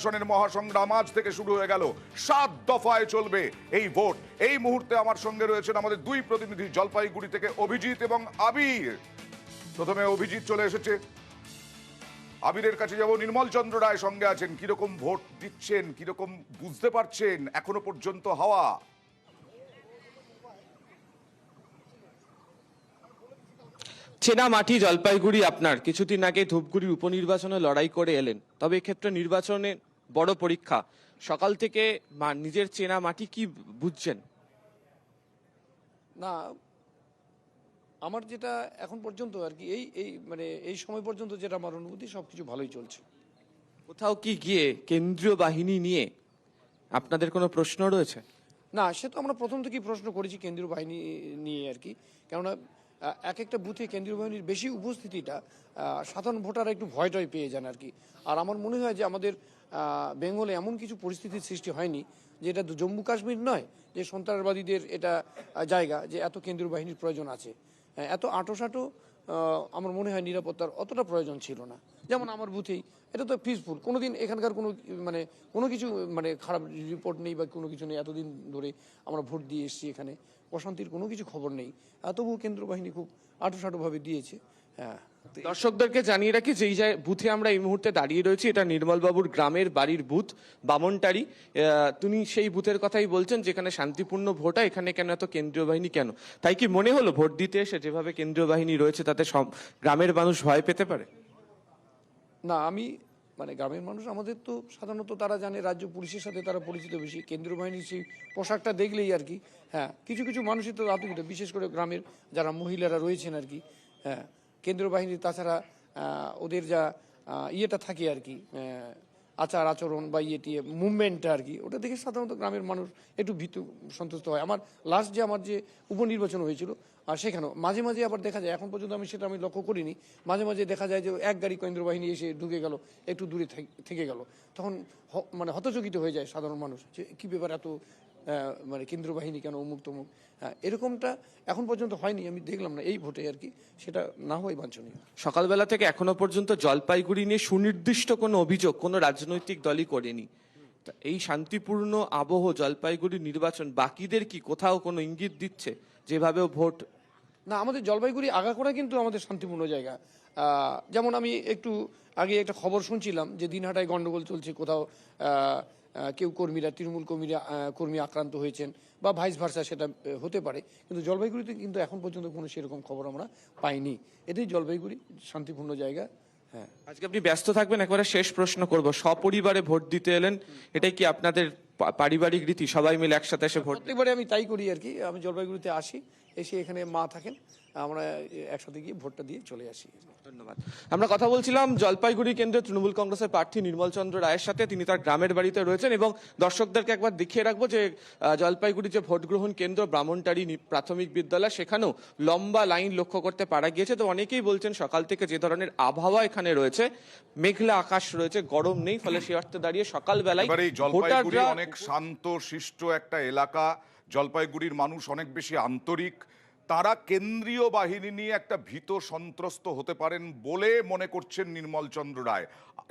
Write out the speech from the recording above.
নির্বাচনের মহাসংগ্রাম আজ থেকে শুরু হয়ে গেল। সাত দফায় চলবে এই ভোট। এই মুহূর্তে আমার সঙ্গে রয়েছেন আমাদের দুই প্রতিনিধি, জলপাইগুড়ি থেকে অভিজিৎ এবং আবির। প্রথমে অভিজিৎ চলে এসেছে। আবিরের কাছে যাব। নির্মল চন্দ্র রায় সঙ্গে আছেন। কীরকম ভোট দিচ্ছেন? কীরকম বুঝতে পারছেন? এখনও পর্যন্ত হাওয়া। চেনা মাটি জলপাইগুড়ি আপনার। কিছুদিন আগে ধূপগুড়ি উপনির্বাচনে লড়াই করে এলেন। তবে এক্ষেত্রে নির্বাচনে বড় পরীক্ষা। সকাল থেকে মা- নিজের চেনা মাটি কি বুঝছেন? না আমার যেটা এখন পর্যন্ত আর কি এই এই মানে এই সময় পর্যন্ত যেটা আমার অনুভূতি সব কিছু ভালোই চলছে। কোথাও কি গিয়ে কেন্দ্রীয় বাহিনী নিয়ে আপনাদের কোনো প্রশ্ন রয়েছে? না সে তো আমরা প্রথম থেকেই প্রশ্ন করেছি কেন্দ্রীয় বাহিনী নিয়ে আর কি। কেননা এক একটা বুথে কেন্দ্রীয় বাহিনীর বেশি উপস্থিতিটা সাধারণ ভোটাররা একটু ভয় টয় পেয়ে যান আর কি। আর আমার মনে হয় যে আমাদের বেঙ্গলে এমন কিছু পরিস্থিতির সৃষ্টি হয়নি, যে এটা জম্মু কাশ্মীর নয়, যে সন্ত্রাসবাদীদের এটা জায়গা, যে এত কেন্দ্রীয় বাহিনীর প্রয়োজন আছে। এত আটোসাটো আমার মনে হয় নিরাপত্তার অতটা প্রয়োজন ছিল না। যেমন আমার বুথেই, এটা তো পিসফুল কোনোদিন এখানকার কোনো মানে কোনো কিছু মানে খারাপ রিপোর্ট নেই বা কোনো কিছু নেই। এতদিন ধরে আমরা ভোট দিয়ে এসেছি এখানে। অশান্তির কোনো কিছু খবর নেই। তবুও কেন্দ্র বাহিনী খুব আটোসাটোভাবে দিয়েছে। হ্যাঁ। দর্শকদেরকে জানিয়ে রাখি, যেই বুথে আমরা এই মুহূর্তে দাঁড়িয়ে রয়েছি, এটা নির্মলবাবুর গ্রামের বাড়ির বুথ, বামনটারি। তিনি সেই বুথের কথাই বলছেন, যেখানে শান্তিপূর্ণ ভোট হয়, এখানে কেন এত কেন্দ্রীয় বাহিনী কেন? তাই কি মনে হলো ভোট দিতে এসে যেভাবে কেন্দ্রীয় বাহিনী রয়েছে, তাতে সব গ্রামের মানুষ ভয় পেতে পারে? না, আমি মানে গ্রামের মানুষ আমাদের তো সাধারণত তারা জানে, রাজ্য পুলিশের সাথে তারা পরিচিত বেশি, কেন্দ্রীয় বাহিনীর সেই পোশাকটা দেখলেই আর কি। হ্যাঁ কিছু কিছু মানুষই তো আতঙ্কিত, বিশেষ করে গ্রামের যারা মহিলারা রয়েছেন আর কি। হ্যাঁ কেন্দ্রীয় বাহিনীর তাছাড়া ওদের যা ইয়েটা থাকে আর কি আচার আচরণ বা ইয়ে টিয়ে মুভমেন্টটা আর কি, ওটা দেখে সাধারণত গ্রামের মানুষ একটু ভীতু, সন্তুষ্ট হয়। আমার লাস্ট যে আমার যে উপনির্বাচন হয়েছিল, আর সেখানেও, মাঝে মাঝে আবার দেখা যায়, এখন পর্যন্ত আমি সেটা আমি লক্ষ্য করিনি, মাঝে মাঝে দেখা যায় যে এক গাড়ি কেন্দ্র বাহিনী এসে ঢুকে গেল, একটু দূরে থাক- গেল, তখন মানে হতচকিত হয়ে যায় সাধারণ মানুষ, যে কী ব্যাপার এত মানে কেন্দ্র বাহিনী কেন অমুক তমুক হ্যাঁ এরকমটা এখন পর্যন্ত হয়নি আমি দেখলাম না এই ভোটে আর কি সেটা না হয় বাঞ্ছনীয়। সকালবেলা থেকে এখনও পর্যন্ত জলপাইগুড়ি নিয়ে সুনির্দিষ্ট কোনো অভিযোগ কোনো রাজনৈতিক দলই করেনি। তা এই শান্তিপূর্ণ আবহ জলপাইগুড়ি নির্বাচন বাকিদের কি কোথাও কোনো ইঙ্গিত দিচ্ছে যেভাবেও ভোট? না আমাদের জলপাইগুড়ি আগাকোড়া কিন্তু আমাদের শান্তিপূর্ণ জায়গা। যেমন আমি একটু আগে একটা খবর শুনছিলাম যে দিনহাটায় গন্ডগোল চলছে কোথাও কেউ কর্মীরা তৃণমূল কর্মীরা কর্মী আক্রান্ত হয়েছেন বা ভাইস ভার্সা সেটা হতে পারে। কিন্তু জলপাইগুড়িতে কিন্তু এখন পর্যন্ত কোনো সেরকম খবর আমরা পাইনি। এটাই জলপাইগুড়ি শান্তিপূর্ণ জায়গা হ্যাঁ। আজকে আপনি ব্যস্ত থাকবেন একবারে শেষ প্রশ্ন করব। সপরিবারে ভোট দিতে এলেন এটাই কি আপনাদের পারিবারিক রীতি? সবাই মিলে একসাথে এসে ভোট প্রত্যেকবারে আমি তাই করি আর কি। আমি জলপাইগুড়িতে আসি এসে এখানে মা থাকেন আমরা একসাথে গিয়ে ভোটটা দিয়ে চলে আসি। ধন্যবাদ। আমরা কথা বলছিলাম জলপাইগুড়ি কেন্দ্রে তৃণমূল কংগ্রেসের প্রার্থী নির্মল চন্দ্র রায়ের সাথে। তিনি তার গ্রামের বাড়িতে রয়েছেন এবং দর্শকদেরকে একবার দেখিয়ে রাখব যে জলপাইগুড়ি যে ভোট গ্রহণ কেন্দ্র ব্রাহ্মণটারি প্রাথমিক বিদ্যালয় সেখানেও লম্বা লাইন লক্ষ্য করতে পারা গিয়েছে। তো অনেকেই বলছেন সকাল থেকে যে ধরনের আবহাওয়া এখানে রয়েছে মেঘলা আকাশ রয়েছে গরম নেই ফলে সে অর্থে দাঁড়িয়ে সকালবেলায় জলপাইগুড়ি অনেক শান্ত শিষ্ট একটা এলাকা। জলপাইগুড়ির মানুষ অনেক বেশি আন্তরিক তারা কেন্দ্রীয় বাহিনী নিয়ে একটা ভীত সন্ত্রস্ত হতে পারেন বলে মনে করছেন নির্মল চন্দ্র রায়।